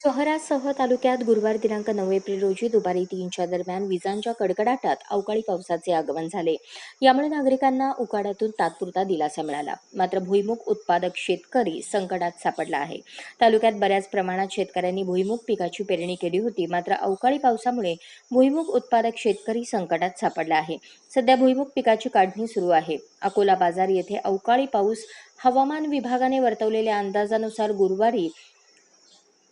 शहरासह तालुक्यात गुरुवार दिनांक नऊ एप्रिल रोजी दुपारी तीनच्या दरम्यान विजांच्या कडकडाटात अवकाळी पावसाचे आगमन झाले. यामुळे नागरिकांना उकाड्यातून तात्पुरता दिलासा मिळाला. मात्र भुईमुग उत्पादक शेतकरी संकटात सापडला आहे. तालुक्यात बऱ्याच प्रमाणात शेतकऱ्यांनी भुईमुग पिकाची पेरणी केली होती. मात्र अवकाळी पावसामुळे भुईमुग उत्पादक शेतकरी संकटात सापडला आहे. सध्या भुईमुग पिकाची काढणी सुरू आहे. अकोला बाजार येथे अवकाळी पाऊस हवामान विभागाने वर्तवलेल्या अंदाजानुसार गुरुवारी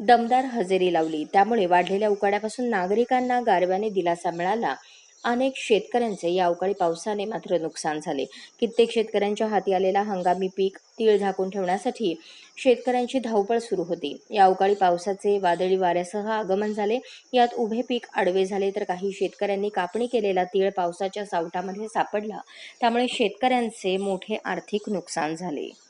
दमदार हजेरी लावली. त्यामुळे वाढलेल्या उकाड्यापासून नागरिकांना गारव्याने दिलासा मिळाला. अनेक शेतकऱ्यांचे या अवकाळी पावसाने मात्र नुकसान झाले. कित्येक शेतकऱ्यांच्या हाती आलेला हंगामी पीक तीळ झाकून ठेवण्यासाठी शेतकऱ्यांची धावपळ सुरू होती. या अवकाळी पावसाचे वादळी वाऱ्यासह आगमन झाले. यात उभे पीक आडवे झाले तर काही शेतकऱ्यांनी कापणी केलेला तीळ पावसाच्या सावटामध्ये सापडला. त्यामुळे शेतकऱ्यांचे मोठे आर्थिक नुकसान झाले.